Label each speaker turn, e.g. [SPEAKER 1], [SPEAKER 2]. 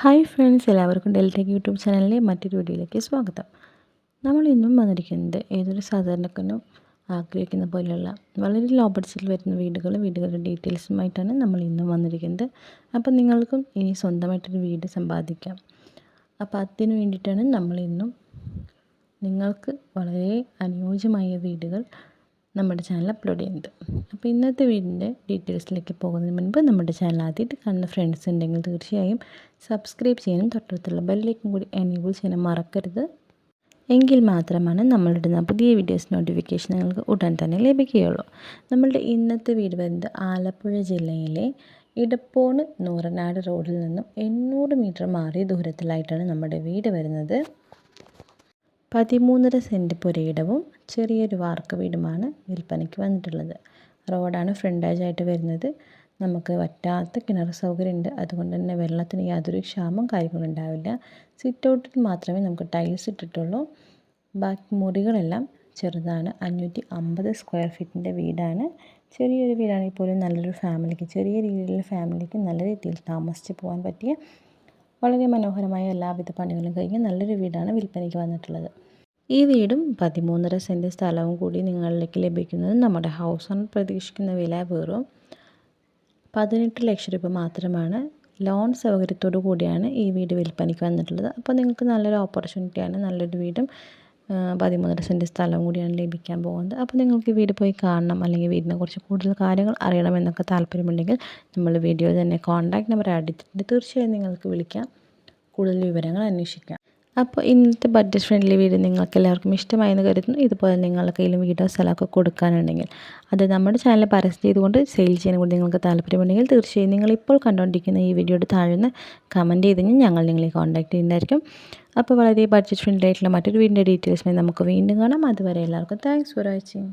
[SPEAKER 1] Hi friends എല്ലാവർക്കും ഡെൽറ്റേക്ക് YouTube ചാനലിലെ മറ്റൊരു വീഡിയോയിലേക്ക് സ്വാഗതം. നമ്മൾ ഇന്നും വന്നിരിക്കുന്നത് ഏതൊരു സാധാരണക്കാരനും ആഗ്രഹിക്കുന്ന പോലെയുള്ള വളരെ ലോ ബഡ്ജറ്റിൽ വരുന്ന വീടുകളും വീടുകളുടെ ഡീറ്റെയിൽസുമായിട്ടാണ് നമ്മൾ ഇന്നും വന്നിരിക്കുന്നത്. അപ്പം നിങ്ങൾക്കും ഇനി സ്വന്തമായിട്ടൊരു വീട് സമ്പാദിക്കാം. അപ്പോൾ അതിന് വേണ്ടിയിട്ടാണ് നമ്മൾ ഇന്നും നിങ്ങൾക്ക് വളരെ അനുയോജ്യമായ വീടുകൾ നമ്മുടെ ചാനൽ അപ്ലോഡ് ചെയ്യുന്നത്. അപ്പോൾ ഇന്നത്തെ വീടിന്റെ ഡീറ്റെയിൽസിലേക്ക് പോകുന്നതിന് മുൻപ് നമ്മുടെ ചാനൽ ആദ്യമായിട്ട് കാണുന്ന ഫ്രണ്ട്സ് ഉണ്ടെങ്കിൽ തീർച്ചയായും സബ്സ്ക്രൈബ് ചെയ്യാനും തൊട്ടടുത്തുള്ള ബെല്ലിലേക്കും കൂടി എനേബിൾ ചെയ്യാനും മറക്കരുത്. എങ്കിൽ മാത്രമാണ് നമ്മളിടുന്ന പുതിയ വീഡിയോസ് നോട്ടിഫിക്കേഷൻ നിങ്ങൾക്ക് ഉടൻ തന്നെ ലഭിക്കുകയുള്ളൂ. നമ്മളുടെ ഇന്നത്തെ വീട് വരുന്നത് ആലപ്പുഴ ജില്ലയിലെ ഇടപ്പോണ് നൂറനാട് റോഡിൽ നിന്നും എണ്ണൂറ് മീറ്റർ മാറിയ ദൂരത്തിലായിട്ടാണ് നമ്മുടെ വീട് വരുന്നത്. പതിമൂന്നര സെന്റ് പുരയിടവും ചെറിയൊരു വാർക്ക വീടുമാണ് വിൽപ്പനയ്ക്ക് വന്നിട്ടുള്ളത്. റോഡാണ് ഫ്രണ്ടേജായിട്ട് വരുന്നത്. നമുക്ക് വറ്റാത്ത കിണർ സൗകര്യമുണ്ട്. അതുകൊണ്ട് തന്നെ വെള്ളത്തിന് യാതൊരു ക്ഷാമം കാര്യങ്ങളും ഉണ്ടാവില്ല. സിറ്റ് ഔട്ടിൽ മാത്രമേ നമുക്ക് ടൈൽസ് ഇട്ടിട്ടുള്ളൂ. ബാക്കി മുറികളെല്ലാം ചെറുതാണ്. അഞ്ഞൂറ്റി അമ്പത് സ്ക്വയർ ഫീറ്റിന്റെ വീടാണ്. ചെറിയൊരു വീടാണെങ്കിൽ പോലും നല്ലൊരു ഫാമിലിക്ക് ചെറിയ രീതിയിലുള്ള ഫാമിലിക്ക് നല്ല രീതിയിൽ താമസിച്ച് പോകാൻ പറ്റിയ വളരെ മനോഹരമായ എല്ലാവിധ പണികളും കഴിഞ്ഞ് നല്ലൊരു വീടാണ് വിൽപ്പനയ്ക്ക് വന്നിട്ടുള്ളത്. ഈ വീടും പതിമൂന്നര സെന്റ് സ്ഥലവും കൂടി നിങ്ങളിലേക്ക് ലഭിക്കുന്നത് നമ്മുടെ ഹൗസ് ഓണർ പ്രതീക്ഷിക്കുന്ന വില വെറും പതിനെട്ട് ലക്ഷം രൂപ മാത്രമാണ്. ലോൺ സൗകര്യത്തോടു കൂടിയാണ് ഈ വീട് വിൽപ്പനയ്ക്ക് വന്നിട്ടുള്ളത്. അപ്പോൾ നിങ്ങൾക്ക് നല്ലൊരു ഓപ്പർച്യൂണിറ്റിയാണ് നല്ലൊരു വീടും പതിമൂന്നര സെന്റ് സ്ഥലം കൂടിയാണ് ലഭിക്കാൻ പോകുന്നത്. അപ്പോൾ നിങ്ങൾക്ക് വീട് പോയി കാണണം അല്ലെങ്കിൽ വീടിനെ കുറിച്ച് കൂടുതൽ കാര്യങ്ങൾ അറിയണമെന്നൊക്കെ താല്പര്യമുണ്ടെങ്കിൽ നമ്മൾ വീഡിയോ തന്നെ കോൺടാക്ട് നമ്പർ ആഡ് ചെയ്തിട്ടുണ്ട് തീർച്ചയായും നിങ്ങൾക്ക് വിളിക്കാം. കൂടുതൽ വിവരങ്ങൾ അന്വേഷിക്കാം. അപ്പോൾ ഇന്നത്തെ ബഡ്ജറ്റ് ഫ്രണ്ട്ലി വീഡിയോ നിങ്ങൾക്ക് എല്ലാവർക്കും ഇഷ്ടമായെന്ന് കരുതുന്നു. ഇതുപോലെ നിങ്ങൾക്ക് കയ്യിലും വീഡിയോ സ്ഥലമൊക്കെ കൊടുക്കാനുണ്ടെങ്കിൽ അത് നമ്മുടെ ചാനൽ പരസ്യം ചെയ്തുകൊണ്ട് സെയിൽ ചെയ്യാൻ കൂടി നിങ്ങൾക്ക് താല്പര്യമുണ്ടെങ്കിൽ തീർച്ചയായും നിങ്ങൾ ഇപ്പോൾ കണ്ടുകൊണ്ടിരിക്കുന്ന ഈ വീഡിയോയുടെ താഴ്ന്ന് കമന്റ് ചെയ്ത് ഞങ്ങൾ നിങ്ങളെ കോൺടാക്ട് ചെയ്യുന്നതായിരിക്കും. അപ്പോൾ വളരെ ബഡ്ജറ്റ് ഫ്രണ്ട്ലി ആയിട്ടുള്ള മറ്റൊരു വീടിന്റെ ഡീറ്റെയിൽസ് നമുക്ക് വീണ്ടും കാണാം. അതുവരെ എല്ലാവർക്കും താങ്ക്സ് ഫോർ വാച്ചിങ്